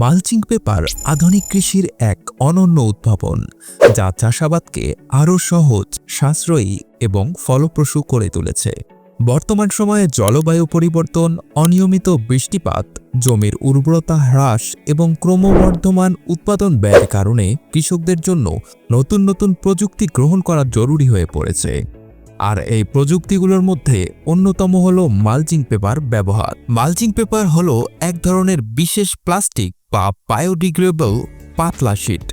Mulching paper আধুনিক কৃষির এক অনন্য উদ্ভাবন, যা চাষাবাদকে আরও সহজ, সাশ্রয়ী এবং ফলপ্রসূ করে তুলেছে। বর্তমান সময়ে জলবায়ু পরিবর্তন, অনিয়মিত বৃষ্টিপাত, জমির উর্বরতা হ্রাস এবং ক্রমবর্ধমান উৎপাদন ব্যয়ের কারণে কৃষকদের জন্য নতুন নতুন প্রযুক্তি গ্রহণ করা জরুরি হয়ে পড়েছে। আর এই প্রযুক্তিগুলোর মধ্যে অন্যতম হল মালচিং পেপার ব্যবহার। মালচিং পেপার হলো এক ধরনের বিশেষ প্লাস্টিক বা বায়োডিগ্রেডেবল পাতলা শীট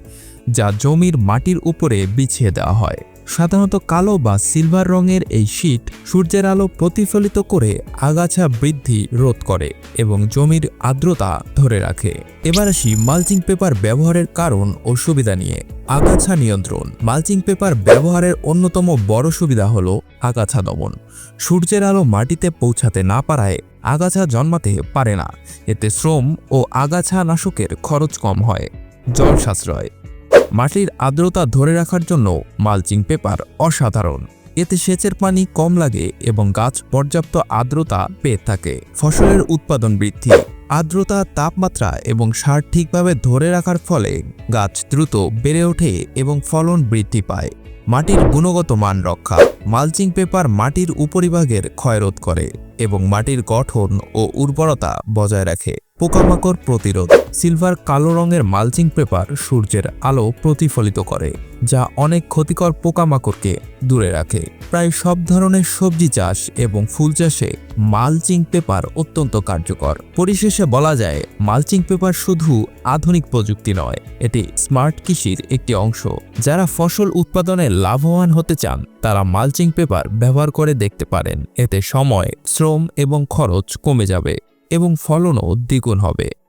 যা জমির মাটির উপরে বিছিয়ে দেওয়া হয়। সাধারণত কালো বা সিলভার রঙের এই শীট সূর্যের আলো প্রতিফলিত করে আগাছা বৃদ্ধি রোধ করে এবং জমির আর্দ্রতা ধরে রাখে। এবার আসি মালচিং পেপার ব্যবহারের কারণ ও সুবিধা নিয়ে। আগাছা নিয়ন্ত্রণ। মালচিং পেপার ব্যবহারের অন্যতম বড় সুবিধা হল আগাছা দমন। সূর্যের আলো মাটিতে পৌঁছাতে না পারায় আগাছা জন্মাতে পারে না। এতে শ্রম ও আগাছা নাশকের খরচ কম হয়। জল সাশ্রয় মাটির আর্দ্রতা ধরে রাখার জন্য মালচিং পেপার অসাধারণ। এতে সেচের পানি কম লাগে এবং গাছ পর্যাপ্ত আর্দ্রতা পেয়ে থাকে। ফসলের উৎপাদন বৃদ্ধি, আর্দ্রতা, তাপমাত্রা এবং সার ঠিকভাবে ধরে রাখার ফলে গাছ দ্রুত বেড়ে ওঠে এবং ফলন বৃদ্ধি পায়। মাটির গুণগত মান রক্ষা, মালচিং পেপার মাটির উপরিভাগের ক্ষয়রোধ করে এবং মাটির গঠন ও উর্বরতা বজায় রাখে। পোকামাকড় প্রতিরোধ। সিলভার কালো রঙের মালচিং পেপার সূর্যের আলো প্রতিফলিত করে, যা অনেক ক্ষতিকর পোকামাকড়কে দূরে রাখে। প্রায় সব ধরনের সবজি চাষ এবং ফুল চাষে মালচিং পেপার অত্যন্ত কার্যকর। পরিশেষে বলা যায়, মালচিং পেপার শুধু আধুনিক প্রযুক্তি নয়, এটি স্মার্ট কৃষির একটি অংশ। যারা ফসল উৎপাদনে লাভবান হতে চান, তারা মালচিং পেপার ব্যবহার করে দেখতে পারেন। এতে সময়, শ্রম এবং খরচ কমে যাবে। এবং ফলনও দ্বিগুণ হবে।